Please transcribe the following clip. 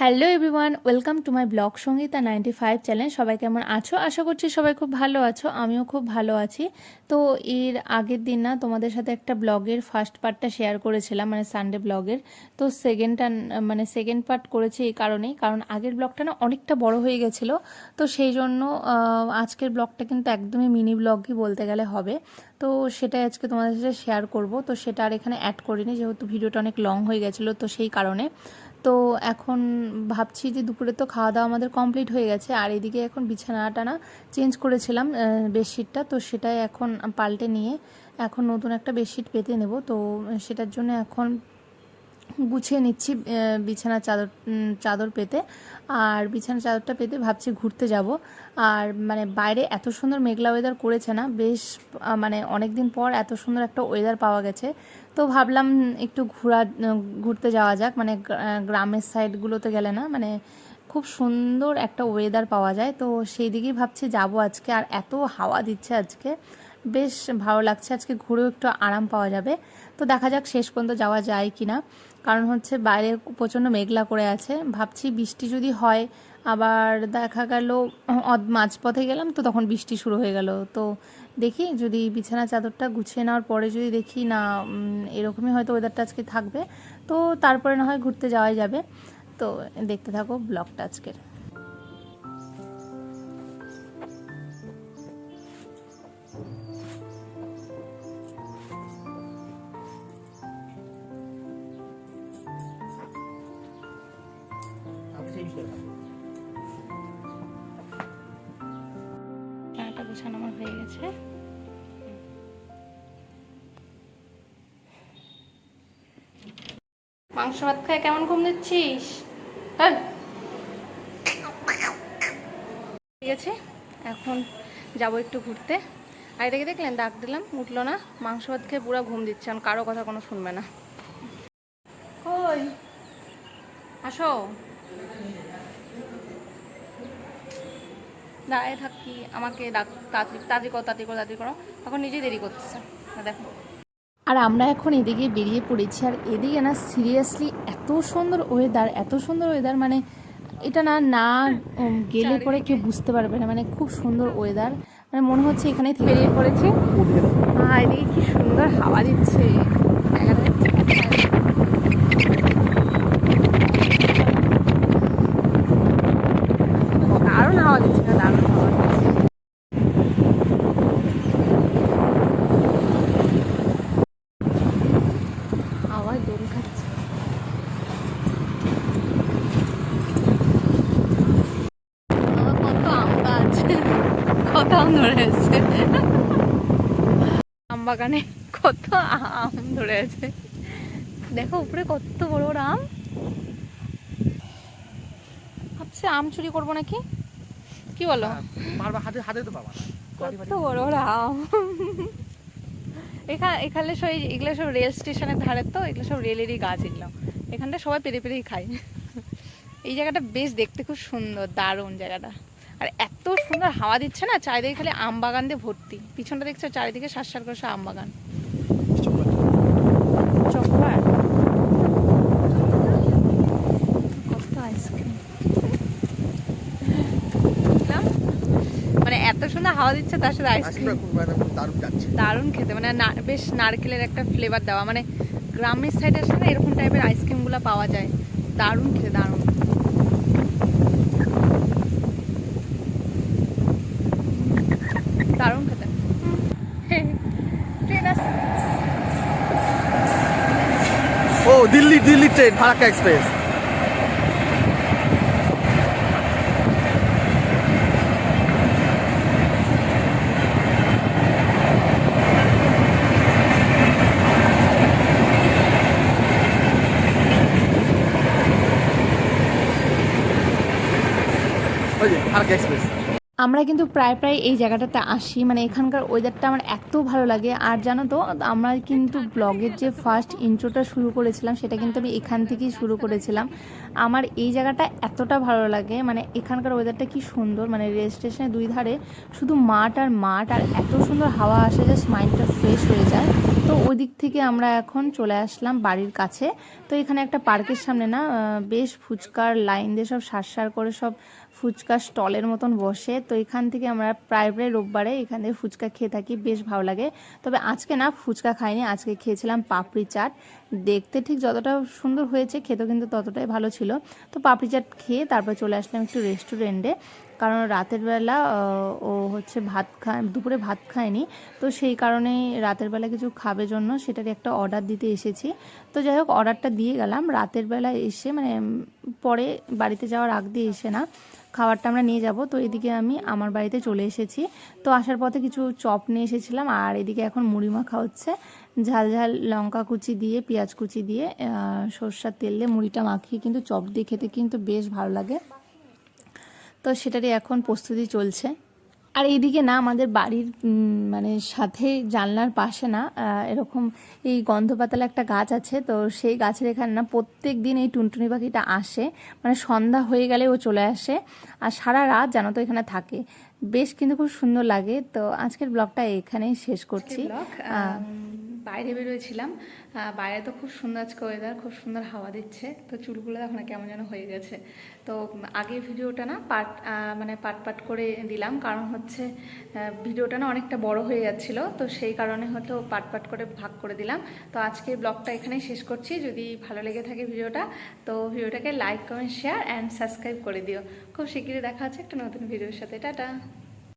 Hello everyone welcome to my blog Sangeeta ninety five channel সবাই কেমন আছো? আশা করছি সবাই খুব ভালো আছো, আমিও খুব ভালো আছি। তো এর আগের দিন না তোমাদের সাথে একটা ব্লগের ফার্স্ট পার্টটা শেয়ার করেছিলাম মানে সানডে ব্লগের। তো সেকেন্ডটা মানে সেকেন্ড পার্ট করেছি এই কারণেই, কারণ আগের ব্লগটা না অনেকটা বড় হয়ে গেছিল। তো সেই জন্য আজকের ব্লগটা কিন্তু একদমই মিনি ব্লগই বলতে গেলে হবে। তো সেটাই আজকে তোমাদের সাথে শেয়ার করব। তো সেটা আর এখানে অ্যাড করিনি, যেহেতু ভিডিওটা অনেক লং হয়ে গেছিল, তো সেই কারণে। তো এখন ভাবছি যে দুপুরে তো খাওয়া দাওয়া আমাদের কমপ্লিট হয়ে গেছে। আর এদিকে এখন বিছানাটা না চেঞ্জ করেছিলাম বেডশিটটা। তো সেটাই এখন পাল্টে নিয়ে এখন নতুন একটা বেডশিট পেতে নেব। তো সেটার জন্য এখন গুছিয়ে নিচ্ছি আহ, বিছানার চাদর চাদর পেতে। আর বিছানার চাদরটা পেতে ভাবছি ঘুরতে যাব। আর মানে বাইরে এত সুন্দর মেঘলা ওয়েদার করেছে না বেশ মানে অনেক দিন পর এত সুন্দর একটা ওয়েদার পাওয়া গেছে। তো ভাবলাম একটু ঘোরা ঘুরতে যাওয়া যাক। মানে গ্রামের সাইডগুলোতে গেলে না মানে খুব সুন্দর একটা ওয়েদার পাওয়া যায়। তো সেই দিকেই ভাবছি যাব আজকে। আর এত হাওয়া দিচ্ছে আজকে। বেশ ভালো লাগছে। আজকে ঘুরেও একটু আরাম পাওয়া যাবে। তো দেখা যাক শেষ পর্যন্ত যাওয়া যায় কি না কারণ হচ্ছে বাইরে প্রচণ্ড মেঘলা করে আছে। ভাবছি বৃষ্টি যদি হয়, আবার দেখা গেল মাঝপথে গেলাম তো তখন বৃষ্টি শুরু হয়ে গেল। তো দেখি যদি বিছানা চাদরটা গুছিয়ে নেওয়ার পরে যদি দেখি না এরকমই হয়তো ওয়েদারটা আজকে থাকবে। তো তারপরে না হয় ঘুরতে যাওয়াই যাবে। তো দেখতে থাকো ব্লগটা আজকের। চাটা গোছানো আমার হয়ে গেছে। মাংস ভাত খায় কেমন ঘুম দিচ্ছিস? হ্যাঁ ঠিক আছে এখন যাব একটু ঘুরতে। আর দেখে দেখলেন ডাক দিলাম উঠল না। মাংস ভাত খেয়ে পুরো ঘুম দিচ্ছে কারও কথা কোনো শুনবে না। কই? আসো। দাঁড়ায় থাকি আমাকে ডাক তাড়াতাড়ি তাড়াতাড়ি করো তাড়াতাড়ি করো তাড়াতাড়ি করো। তখন নিজেই দেরি করতেছে। দেখো। আর আমরা এখন এদিকে বেরিয়ে পড়েছি আর এদিকে না সিরিয়াসলি এত সুন্দর ওয়েদার এত সুন্দর ওয়েদার মানে এটা না না গেলে পরে কেউ বুঝতে পারবে না মানে খুব সুন্দর ওয়েদার মানে মনে হচ্ছে এখানেই থেকে বেরিয়ে পড়েছি। আর এদিকে কি সুন্দর হাওয়া দিচ্ছে জায়গাটা দারুণ হাওয়া দিচ্ছে না দারুণ হাওয়া দিচ্ছে হাওয়ায় দোল খাচ্ছে বাবা, কত আম গাছ কত আম ধরে আছে আম বাগানে কত আম ধরে আছে দেখো উপরে কত বড় বড় আম। ভাবছে আম চুরি করব নাকি? কি বলো? পারবা হাতে হাতে তো পাবা কত বড় বড় আম। এখানে এখানে সব এগুলো সব রেল স্টেশনের ধারে তো এগুলো সব রেলেরই গাছ এগুলো। এখানটা সবাই পেরে পেরেই খায়। এই জায়গাটা বেশ দেখতে খুব সুন্দর দারুণ জায়গাটা। আর এত সুন্দর হাওয়া দিচ্ছে না চারিদিকে খালি আম বাগান দিয়ে ভর্তি। পিছনটা দেখছ চারিদিকে সার করে আম বাগান। চকবার? কত আইসক্রিম। মানে এত সুন্দর হাওয়া দিচ্ছে তার সাথে আইসক্রিম। দারুণ খেতে মানে বেশ নারকেলের একটা ফ্লেভার দেওয়া। মানে গ্রামের সাইডে আসলে এরকম টাইপের আইসক্রিমগুলো পাওয়া যায়। দারুণ খেতে দারুণ খেতে ট্রেন আসছে ও দিল্লি দিল্লি ট্রেন ফারাক্কা এক্সপ্রেস। যে ফারাক্কা এক্সপ্রেস। আমরা কিন্তু প্রায় প্রায় এই জায়গাটাতে আসি। মানে এখানকার ওয়েদারটা আমার এত ভালো লাগে। আর জানো তো, আমরা কিন্তু ব্লগের যে ফার্স্ট ইন্ট্রোটা শুরু করেছিলাম, সেটা কিন্তু আমি এখান থেকেই শুরু করেছিলাম। আমার এই জায়গাটা এতটা ভালো লাগে। মানে এখানকার ওয়েদারটা কি সুন্দর। মানে রেল স্টেশনের দুই ধারে শুধু মাঠ আর মাঠ, আর এত সুন্দর হাওয়া আসে যে মাইন্ডটা ফ্রেশ হয়ে যায়। তো ওই দিক থেকে আমরা এখন চলে আসলাম বাড়ির কাছে। তো এখানে একটা পার্কের সামনে না বেশ ফুচকার লাইন দিয়ে সব সার সার করে সব ফুচকা স্টলের মতন বসে। তো এখান থেকে আমরা প্রায় প্রায় রোববারে এখান থেকে ফুচকা খেয়ে থাকি, বেশ ভালো লাগে। তবে আজকে না ফুচকা খাইনি, আজকে খেয়েছিলাম পাপড়ি চাট। দেখতে ঠিক যতটা সুন্দর হয়েছে, খেতেও কিন্তু ততটাই ভালো ছিল। তো পাপড়ি চাট খেয়ে তারপর চলে আসলাম একটু রেস্টুরেন্টে কারণ রাতের বেলা ও হচ্ছে ভাত খায়, দুপুরে ভাত খায়নি। তো সেই কারণেই রাতের বেলা কিছু খাবে জন্য সেটারই একটা অর্ডার দিতে এসেছি। তো যাই হোক অর্ডারটা দিয়ে গেলাম। রাতের বেলা এসে মানে পরে বাড়িতে যাওয়ার আগ দিয়ে এসে না, খাবারটা আমরা নিয়ে যাব। তো এদিকে আমি আমার বাড়িতে চলে এসেছি। তো আসার পথে কিছু চপ নিয়ে এসেছিলাম। আর এদিকে এখন মুড়ি মাখা হচ্ছে। ঝাল ঝাল লঙ্কা কুচি দিয়ে, পেঁয়াজ কুচি দিয়ে সর্ষার তেল দিয়ে মুড়িটা মাখিয়ে কিন্তু চপ দিয়ে খেতে কিন্তু বেশ ভালো লাগে। তো সেটারই এখন প্রস্তুতি চলছে। আর এইদিকে না আমাদের বাড়ির মানে সাথে জানলার পাশে না এরকম এই গন্ধপাতালা একটা গাছ আছে তো সেই গাছের এখানে না প্রত্যেক দিন এই টুনটুনি পাখিটা আসে। মানে সন্ধ্যা হয়ে গেলে ও চলে আসে। আর সারা রাত জানো তো এখানে থাকে। বেশ কিন্তু খুব সুন্দর লাগে। তো আজকের ব্লগটা এখানেই শেষ করছি। বাইরে বেরোয়েছিলাম। বাইরে তো খুব সুন্দর আজকে ওয়েদার খুব সুন্দর হাওয়া দিচ্ছে। তো চুলগুলো এখন কেমন যেন হয়ে গেছে। তো আগের ভিডিওটা না পার্ট মানে পার্ট পাট করে দিলাম। কারণ হচ্ছে ভিডিওটা না অনেকটা বড় হয়ে যাচ্ছিল। তো সেই কারণে হয়তো পার্ট পার্ট করে ভাগ করে দিলাম। তো আজকের ব্লগটা এখানেই শেষ করছি। যদি ভালো লেগে থাকে ভিডিওটা, তো ভিডিওটাকে like comment share and subscribe করে দিও। খুব শিগগিরই দেখা হচ্ছে একটা নতুন ভিডিওর সাথে। টাটা!